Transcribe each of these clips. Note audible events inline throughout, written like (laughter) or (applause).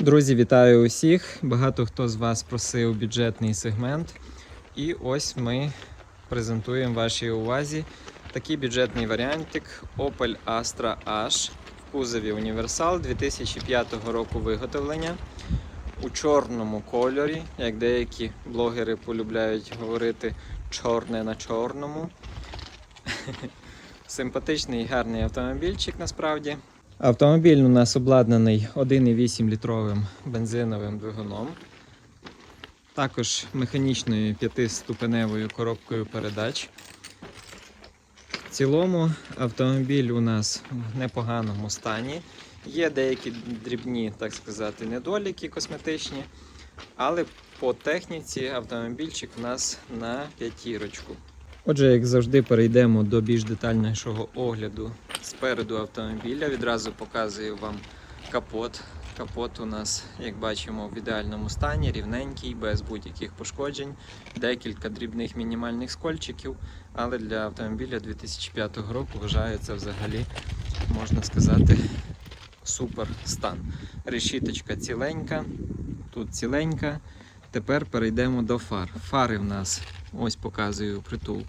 Друзі, вітаю усіх! Багато хто з вас просив бюджетний сегмент. І ось ми презентуємо вашій увазі такий бюджетний варіантик Opel Astra H в кузові Універсал 2005 року виготовлення у чорному кольорі, як деякі блогери полюбляють говорити чорне на чорному. (laughs) Симпатичний і гарний автомобільчик насправді. Автомобіль у нас обладнаний 1,8 літровим бензиновим двигуном. Також механічною п'ятиступеневою коробкою передач. В цілому автомобіль у нас в непоганому стані. Є деякі дрібні, так сказати, недоліки косметичні, але по техніці автомобільчик у нас на п'ятірочку. Отже, як завжди, перейдемо до більш детальнішого огляду спереду автомобіля. Відразу показую вам капот. Капот у нас, як бачимо, в ідеальному стані, рівненький, без будь-яких пошкоджень, декілька дрібних мінімальних скольчиків, але для автомобіля 2005 року вважаю це взагалі, можна сказати, супер стан. Решіточка ціленька, тут ціленька. Тепер перейдемо до фар. Фари в нас, ось показую притул.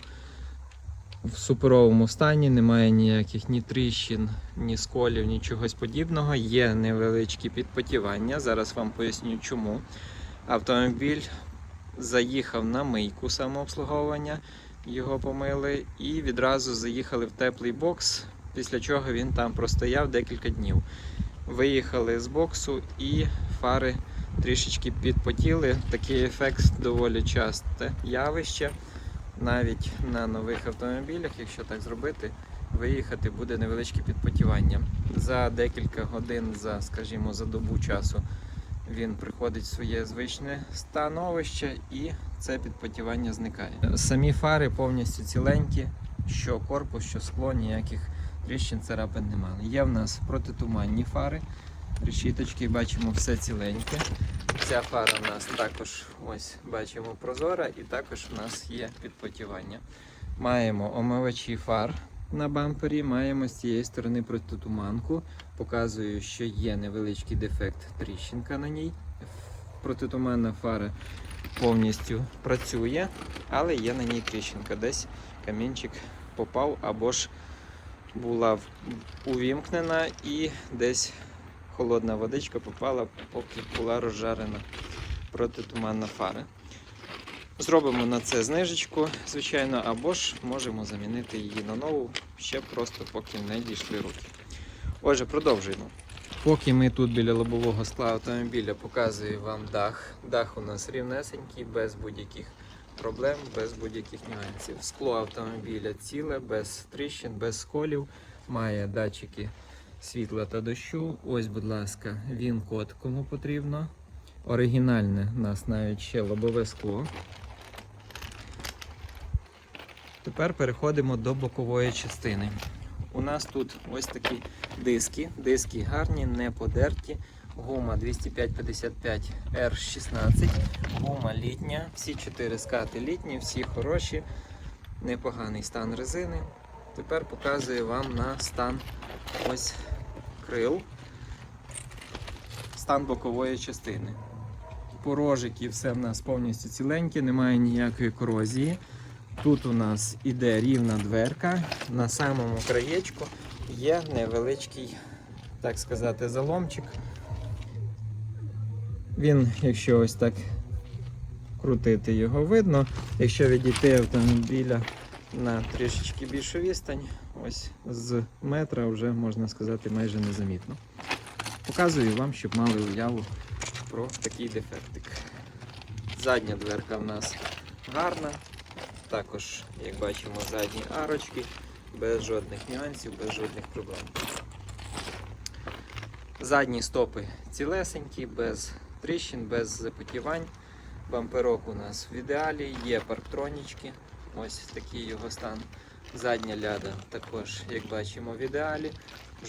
В суперовому стані, немає ніяких ні тріщин, ні сколів, ні чогось подібного. Є невеличкі підпотівання. Зараз вам поясню чому. Автомобіль заїхав на мийку самообслуговування, його помили, і відразу заїхали в теплий бокс, після чого він там простояв декілька днів. Виїхали з боксу і фари трішечки підпотіли. Такий ефект доволі часте явище. Навіть на нових автомобілях, якщо так зробити, виїхати буде невеличке підпотівання. За декілька годин, за, скажімо, за добу часу він приходить в своє звичне становище і це підпотівання зникає. Самі фари повністю ціленькі, що корпус, що скло, ніяких тріщин, царапин немає. Є в нас протитуманні фари, решіточки, бачимо все ціленьке. Ця фара у нас також ось бачимо прозора, і також у нас є підпотівання. Маємо омивачі фар на бампері, маємо з цієї сторони протитуманку. Показую, що є невеличкий дефект тріщинка на ній. Протитуманна фара повністю працює, але є на ній тріщинка. Десь камінчик попав або ж була увімкнена і десь холодна водичка попала, поки була розжарена протитуманна фара. Зробимо на це знижечку, звичайно, або ж можемо замінити її на нову, ще просто поки не дійшли руки. Отже, продовжуємо. Поки ми тут біля лобового скла автомобіля показую вам дах. Дах у нас рівнесенький, без будь-яких проблем, без будь-яких нюансів. Скло автомобіля ціле, без тріщин, без сколів, має датчики світла та дощу. Ось, будь ласка, він код кому потрібно. Оригінальне у нас навіть ще лобове скло. Тепер переходимо до бокової частини. У нас тут ось такі диски. Диски гарні, не подерті. Гума 205-55 R16, гума літня, всі чотири скати літні, всі хороші, непоганий стан резини. Тепер показую вам на стан ось крил, стан бокової частини. Порожики все в нас повністю ціленькі, немає ніякої корозії. Тут у нас іде рівна дверка, на самому краєчку є невеличкий, так сказати, заломчик. Він, якщо ось так крутити його видно, якщо відійти автомобіля на трішечки більшу відстань, ось з метра вже можна сказати майже незамітно. Показую вам, щоб мали уяву про такий дефектик. Задня дверка в нас гарна. Також, як бачимо, задні арочки, без жодних нюансів, без жодних проблем. Задні стопи цілесенькі, без тріщин, без запотівань. Бамперок у нас в ідеалі, є парктронічки, ось такий його стан. Задня ляда також, як бачимо, в ідеалі.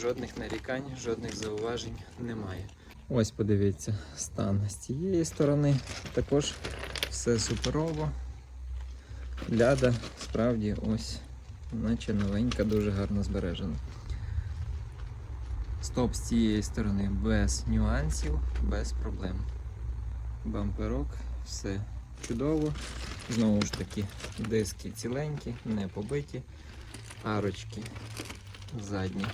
Жодних нарікань, жодних зауважень немає. Ось подивіться, стан з цієї сторони. Також все суперово. Ляда справді ось, наче новенька, дуже гарно збережена. Стоп з цієї сторони без нюансів, без проблем. Бамперок, все чудово. Знову ж таки, диски ціленькі, не побиті, арочки задні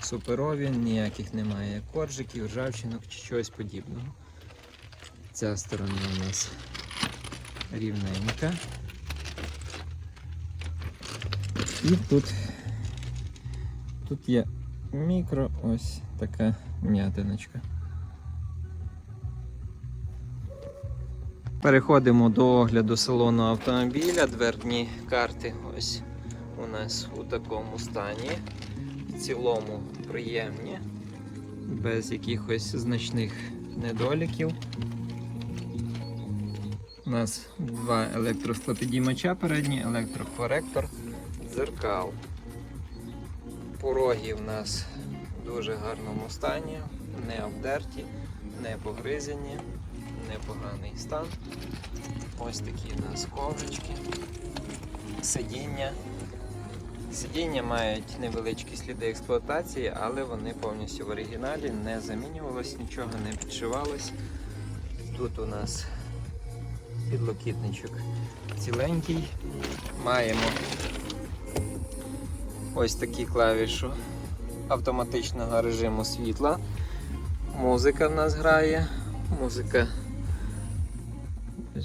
суперові, ніяких немає коржиків, ржавчинок чи чогось подібного. Ця сторона у нас рівненька. І тут, тут є мікро ось така м'ятиночка. Переходимо до огляду салону автомобіля. Дверні карти ось у нас у такому стані. В цілому приємні, без якихось значних недоліків. У нас два електросклопідіймача передні, електрокоректор, дзеркал. Пороги в нас в дуже гарному стані, не обдерті, не погризені, непоганий стан. Ось такі у нас коврички, сидіння. Сидіння мають невеличкі сліди експлуатації, але вони повністю в оригіналі, не замінювалось, нічого не підшивалось. Тут у нас підлокітничок ціленький. Маємо ось такі клавішу автоматичного режиму світла. Музика в нас грає. Музика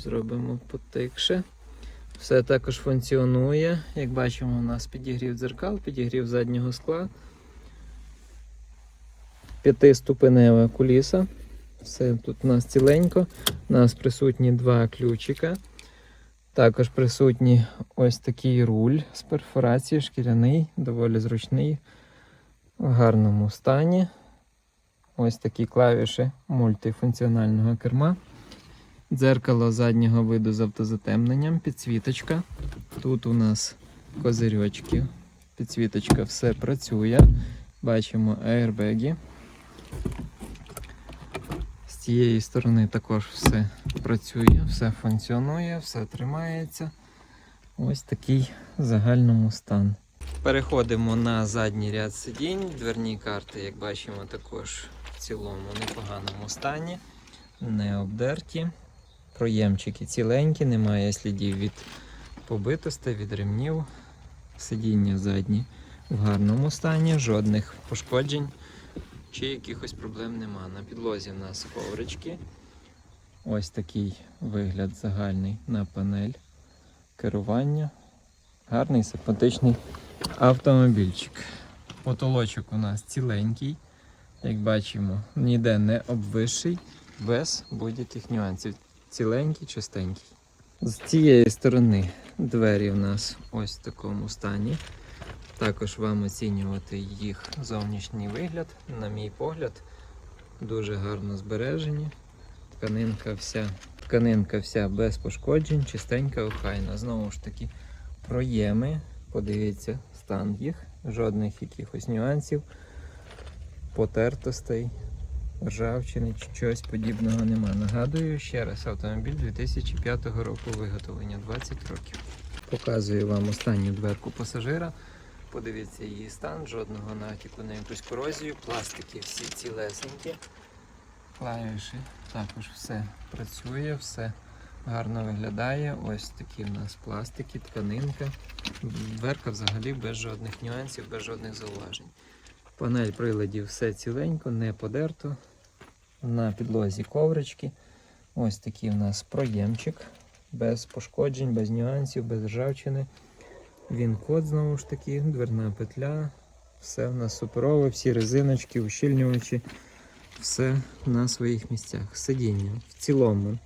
зробимо потикше. Все також функціонує. Як бачимо, у нас підігрів дзеркал, підігрів заднього скла. П'ятиступенева куліса. Все тут у нас ціленько. У нас присутні два ключика. Також присутній ось такий руль з перфорації, шкіряний, доволі зручний, в гарному стані. Ось такі клавіші мультифункціонального керма. Дзеркало заднього виду з автозатемненням, підсвіточка. Тут у нас козирьочки. Підсвіточка все працює. Бачимо аербеги. З цієї сторони також все працює, все функціонує, все тримається. Ось такий загальному стан. Переходимо на задній ряд сидінь. Дверні карти, як бачимо, також в цілому непоганому стані, не обдерті. Проємчики ціленькі, немає слідів від побитостей, від ремнів. Сидіння задні в гарному стані, жодних пошкоджень чи якихось проблем нема. На підлозі в нас коврички. Ось такий вигляд загальний на панель керування. Гарний, симпатичний автомобільчик. Потолочок у нас ціленький, як бачимо, ніде не обвисший, без будь-яких нюансів. Ціленький, чистенький. З цієї сторони двері у нас ось в такому стані. Також вам оцінювати їх зовнішній вигляд, на мій погляд, дуже гарно збережені. Тканинка вся, тканинка вся без пошкоджень, чистенька, охайна. Знову ж таки, проєми. Подивіться, стан їх, жодних якихось нюансів, потертостей, ржавчини чи чогось подібного нема. Нагадую ще раз, автомобіль 2005 року виготовлення 20 років. Показую вам останню дверку пасажира. Подивіться її стан, жодного натяку на якусь корозію, пластики всі цілесенькі. Клавіші також все працює, все гарно виглядає. Ось такі в нас пластики, тканинка. Дверка взагалі без жодних нюансів, без жодних зауважень. Панель приладів все ціленько, не подерто. На підлозі коврички. Ось такий в нас проємчик. Без пошкоджень, без нюансів, без ржавчини. Він код знову ж таки, дверна петля. Все в нас суперове, всі резиночки, ущільнювачі. Все на своїх місцях. Сидіння в цілому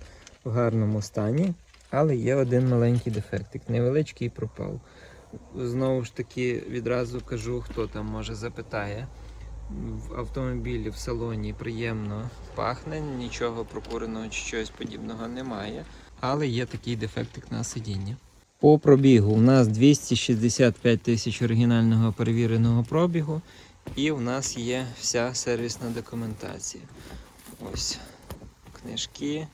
в гарному стані, але є один маленький дефектик, невеличкий пропав. Знову ж таки, відразу кажу, хто там може запитає. В автомобілі в салоні приємно пахне, нічого прокуреного чи чогось подібного немає. Але є такий дефектик на сидінні. По пробігу у нас 265 тисяч оригінального перевіреного пробігу, і у нас є вся сервісна документація. Ось книжки,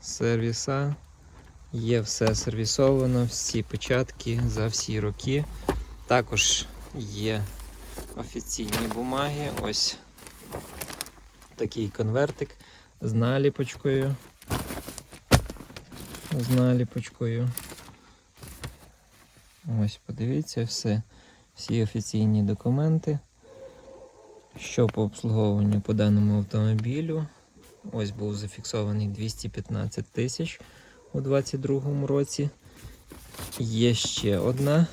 сервіса. Є все сервісовано, всі печатки за всі роки. Також є офіційні бумаги. Ось такий конвертик з наліпочкою. З наліпочкою. Ось, подивіться, все. Всі офіційні документи. Що по обслуговуванню по даному автомобілю. Ось був зафіксований 215 тисяч у 2022 році. Є ще одна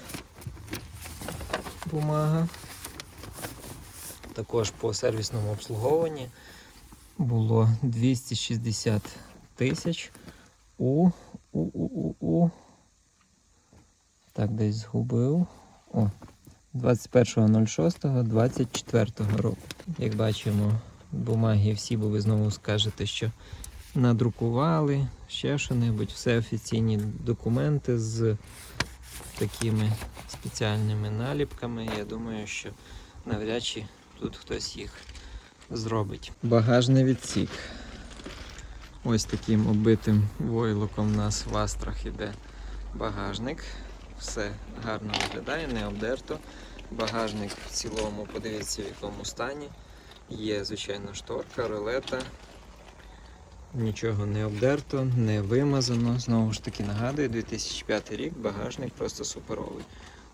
бумага. Також по сервісному обслуговуванні було 260 тисяч у, у, у, у, у. Так, десь згубив. О, 21.06.24 року. Як бачимо, бумаги всі, бо ви знову скажете, що надрукували, ще що-небудь, все офіційні документи з такими спеціальними наліпками. Я думаю, що навряд чи тут хтось їх зробить. Багажний відсік. Ось таким оббитим войлоком у нас в астрах іде багажник. Все гарно виглядає, не обдерто. Багажник в цілому, подивіться в якому стані. Є, звичайно, шторка, ролета. Нічого не обдерто, не вимазано. Знову ж таки нагадую, 2005 рік, багажник просто суперовий.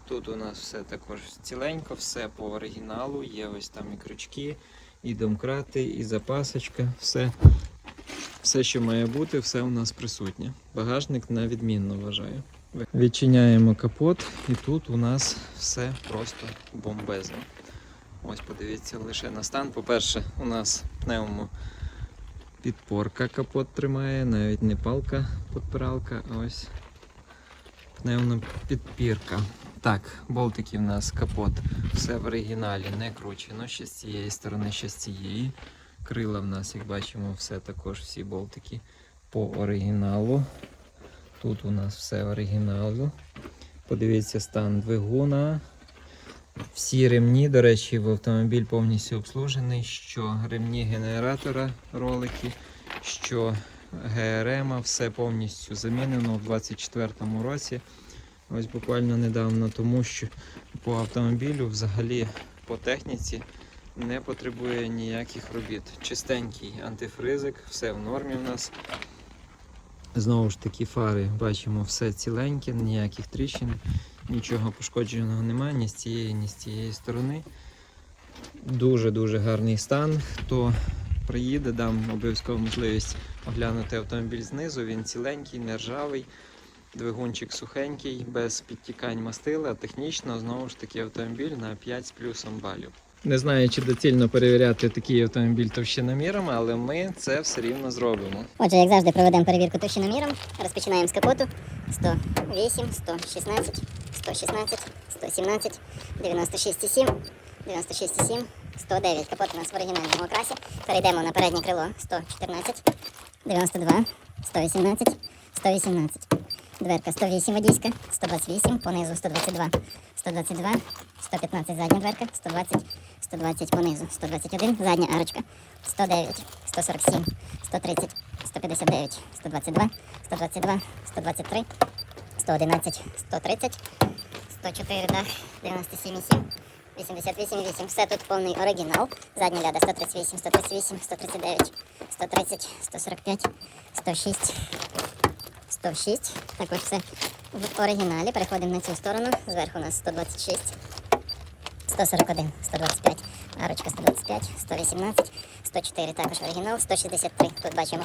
Тут у нас все також ціленько, все по оригіналу. Є ось там і крючки, і домкрати, і запасочка. Все, все, що має бути, все у нас присутнє. Багажник на відмінно вважаю. Відчиняємо капот, і тут у нас все просто бомбезно. Ось подивіться лише на стан. По-перше, у нас пневмо підпорка капот тримає, навіть не палка підпиралка, а ось пневмо підпірка. Так, болтики в нас капот, все в оригіналі, не кручено, ще з цієї сторони, ще з цієї. Крила в нас, як бачимо, все також всі болтики по оригіналу. Тут у нас все оригіналу. Подивіться стан двигуна. Всі ремні, до речі, в автомобіль повністю обслужений, що ремні генератора ролики, що ГРМ, все повністю замінено у 2024 році. Ось буквально недавно, тому що по автомобілю взагалі по техніці не потребує ніяких робіт. Чистенький антифризик, все в нормі в нас. Знову ж таки, фари бачимо все ціленьке, ніяких тріщин, нічого пошкодженого немає ні з цієї, ні з цієї сторони. Дуже-дуже гарний стан. Хто приїде, дам обов'язково можливість оглянути автомобіль знизу. Він ціленький, не ржавий, двигунчик сухенький, без підтікань мастила. Технічно, знову ж таки, автомобіль на 5 з плюсом балів. Не знаю, чи доцільно перевіряти такий автомобіль товщиномірами, але ми це все рівно зробимо. Отже, як завжди, проведемо перевірку товщиноміром. Розпочинаємо з капоту 108, 116, 116, 117, 96,7, 96,7, 109. Капот у нас в оригінальному окрасі. Перейдемо на переднє крило 114, 92, 118, 118. Дверка 108 водійська, 128, понизу 122, 122, 115 задня дверка, 120, 120 понизу, 121 задня арочка, 109, 147, 130, 159, 122, 122, 123, 111, 130, 104 дах, 97,7, 88,8. Все тут повний оригінал. Задня ляда 138, 138, 139, 130, 145, 106, 106. Також все в оригіналі. Переходимо на цю сторону. Зверху у нас 126, 141, 125, арочка 125, 118, 104. Також оригінал, 163. Тут бачимо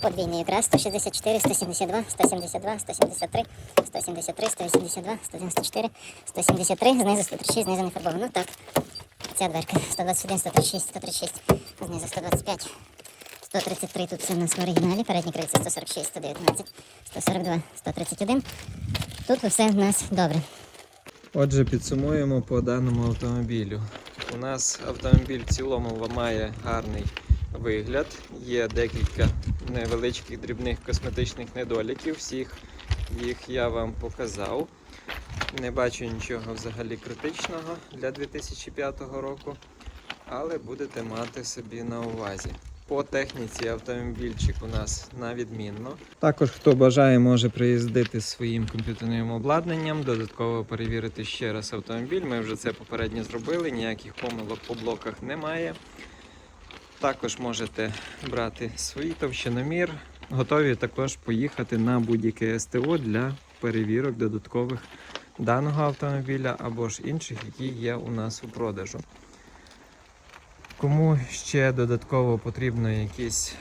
подвійний якраз 164, 172, 172, 173, 173, 182, 194, 173. Знизу 136, знизу не фарбовано. Так. Ця дверка 121, 136, 136, знизу 125. 133 тут все в нас в оригіналі, передні крильця 146, 119, 142, 131. Тут все в нас добре. Отже, підсумуємо по даному автомобілю. У нас автомобіль в цілому має гарний вигляд. Є декілька невеличких дрібних косметичних недоліків. Всіх їх я вам показав. Не бачу нічого взагалі критичного для 2005 року, але будете мати собі на увазі. По техніці автомобільчик у нас на відмінно. Також, хто бажає, може приїздити своїм комп'ютерним обладнанням, додатково перевірити ще раз автомобіль. Ми вже це попередньо зробили, ніяких помилок по блоках немає. Також можете брати свій товщиномір. Готові також поїхати на будь-яке СТО для перевірок додаткових даного автомобіля або ж інших, які є у нас у продажу. Кому ще додатково потрібно якісь,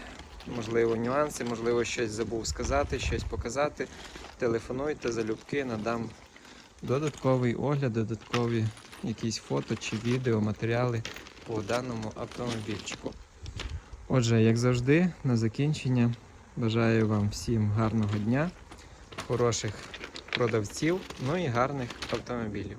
можливо, нюанси, можливо, щось забув сказати, щось показати, телефонуйте залюбки, надам додатковий огляд, додаткові якісь фото чи відео, матеріали по даному автомобільчику. Отже, як завжди, на закінчення бажаю вам всім гарного дня, хороших продавців, ну і гарних автомобілів.